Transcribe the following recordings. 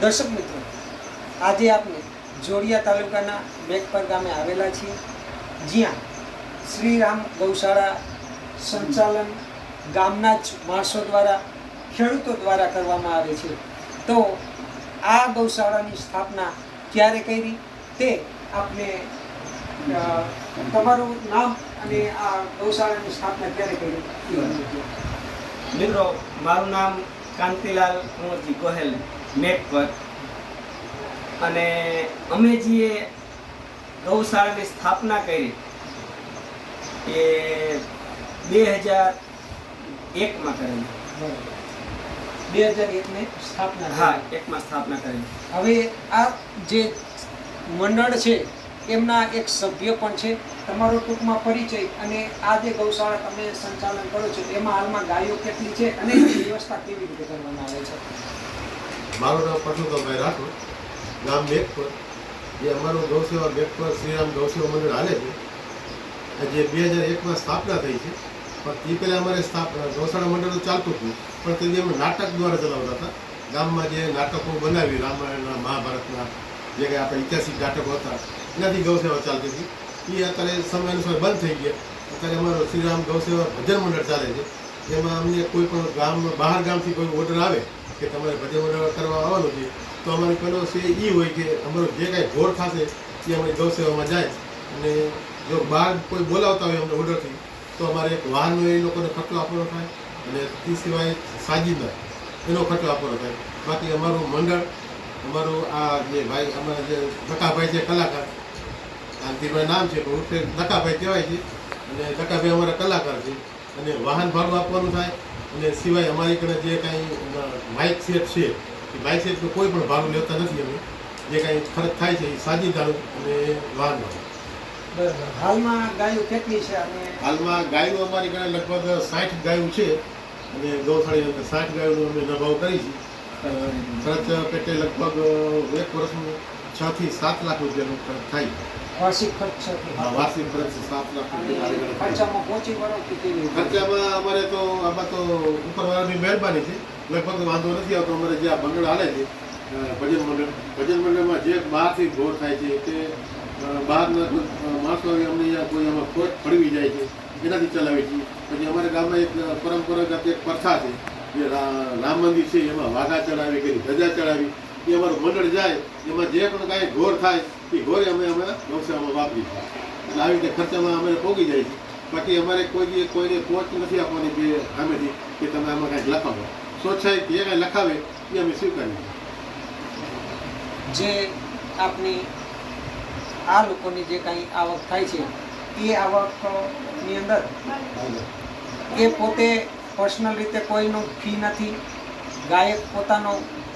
દર્શક મિત્રો, આજે આપણે જોડિયા તાલુકાના મેઘપર ગામે આવેલા છીએ. જ્યાં શ્રીરામ ગૌશાળા સંચાલન ગામના જ માણસો દ્વારા ખેડૂતો દ્વારા કરવામાં આવે છે. તો આ ગૌશાળાની સ્થાપના ક્યારે કરી? તે આપને તમારું નામ અને આ ગૌશાળાની સ્થાપના ક્યારે કરી? મિત્રો, મારું નામ કાંતિલાલ કુંવરજી ગોહેલ મેક પર. અને અમે જે ગૌશાળાની સ્થાપના કરી એ બે હજાર એકમાં કરેલી. બે હજાર એકને સ્થાપના હા એકમાં સ્થાપના કરેલી હવે આ જે મંડળ છે એમના એક સભ્ય પણ છે. તમારો ટૂંકમાં પરિચય અને આ જે ગૌશાળા તમે સંચાલન કરો છો એમાં હાલમાં ગાયો કેટલી છે અને એની વ્યવસ્થા કેવી રીતે કરવામાં આવે છે? મારું નામ પરસોત્તમભાઈ રાઠોડ ગામ મેઘપર. જે અમારું ગૌસેવા મેઘપર શ્રીરામ ગૌસેવા મંડળ હાલે છે. જે બે હજાર એકમાં સ્થાપના થઈ છે પણ એ પહેલાં અમારે સ્થાપ ગૌશાળા મંડળ ચાલતું હતું. પણ તે જે અમે નાટક દ્વારા ચલાવતા હતા, ગામમાં જે નાટકો બનાવી રામાયણના, મહાભારતના, જે કંઈ આપણે ઐતિહાસિક નાટકો હતા, એનાથી ગૌસેવા ચાલતી હતી. એ અત્યારે સમય અનુસાર બંધ થઈ ગયા. અત્યારે અમારો શ્રીરામ ગૌસેવા ભજન મંડળ ચાલે છે. જેમાં અમને કોઈ પણ ગામ, બહાર ગામથી કોઈ ઓર્ડર આવે કે તમારે ભજન મંડળ કરવા આવવાનું છે, તો અમારે પેલો છે એ હોય કે અમારો જે કાંઈ ઘોર થશે એ અમારી ગૌસેવામાં જાય. અને જો બહાર કોઈ બોલાવતા હોય અમને ઓર્ડરથી તો અમારે એક વાહનનો એ લોકોને ખર્ચો આપવાનો થાય અને તે સિવાય સાજીદા એનો ખર્ચો આપવાનો થાય. બાકી અમારું મંડળ, અમારું આ જે ભાઈ, અમારા જે ધકાભાઈ છે કલાકાર કાંતિભાઈ નામ છે, પણ ધકાભાઈ કહેવાય છે. અને ધકાભાઈ અમારા કલાકાર છે. અને વાહન ભાડું આપવાનું થાય અને સિવાય અમારી કને જે કાંઈ માઇક સેટ છે, એ બાઇક સેટનું કોઈ પણ ભાડું લેતા નથી અમે. જે કાંઈ ખર્ચ થાય છે, એ સાજીદારું અને વાહન ભાડું હાલમાં ગાયો કેટલી છે અને હાલમાં ગાયો અમારી કને લગભગ સાઠ ગાયો છે. અને ગૌશાળી અંદર સાઠ ગાયોનો અમે નભાવ કરી છે. ખર્ચ પેટે લગભગ એક વર્ષનું છ થી સાત લાખ રૂપિયાનો ખર્ચ થાય. વાર્ષિક ખર્ચ હા વાર્ષિક ખર્ચ સાત લાખ રૂપિયા ખર્ચામાં પહોંચી વળો કે કેવી ખર્ચામાં અમારે તો આમાં તો ઉપરવાળાની મહેરબાની છે. લગભગ વાંધો નથી આવતો અમારે જે આ બંગડ હાલે છે ભજન મંડળ. ભજન મંડળમાં જે બહારથી ભોર થાય છે તે બહારના માણસો અમને કોઈ આમાં ખોટ પડવી જાય છે, એનાથી ચલાવીએ છીએ. પછી અમારા ગામમાં એક પરંપરાગત એક પ્રથા છે, જે રામ મંદિર છે, એમાં વાઘા ચડાવી કરી ધજા ચડાવી, એ અમારું મંડળ જાય, એમાં જે પણ કાંઈ ઘોર થાય, એ ઘોરે અમે અમે ગૌશાળામાં વાપરી એટલે આવી રીતે ખર્ચામાં અમે પોગી જાય છે બાકી અમારે કોઈ કોઈને કોચ નથી આપવાની કે સામેથી કે તમે આમાં કાંઈક લખાવો. સ્વચ્છાય જે કાંઈ લખાવે, એ અમે સ્વીકારીએ જે આપની આ લોકોની જે કાંઈ આવક થાય છે, એ આવકની અંદર એ પોતે પર્સનલ રીતે કોઈનો ફી નથી, ગાયક પોતાનો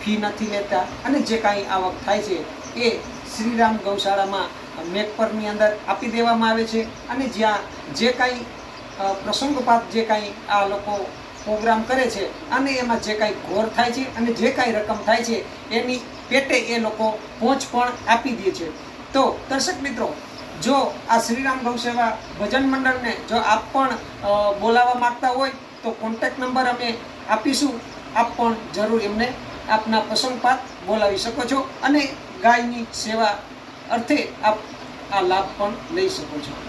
ફી નથી લેતા, અને જે કાંઈ આવક થાય છે, એ શ્રીરામ ગૌશાળામાં મેકપરની અંદર આપી દેવામાં આવે છે, અને જ્યાં જે કાંઈ પ્રસંગોપાત જે કાંઈ આ લોકો પ્રોગ્રામ કરે છે, અને એમાં જે કાંઈ ઘોર થાય છે, અને જે કાંઈ રકમ થાય છે, એની પેટે એ લોકો પહોંચ પણ આપી દે છે. તો દર્શક મિત્રો, જો આ શ્રીરામ ગૌસેવા ભજન મંડળને જો આપ પણ બોલાવવા માગતા હોય, તો કોન્ટેક્ટ નંબર અમે આપીશું. આપ પણ જરૂર એમને આપના પ્રસંગપાત બોલાવી શકો છો અને ગાયની સેવા અર્થે આપ આ લાભ પણ લઈ શકો છો.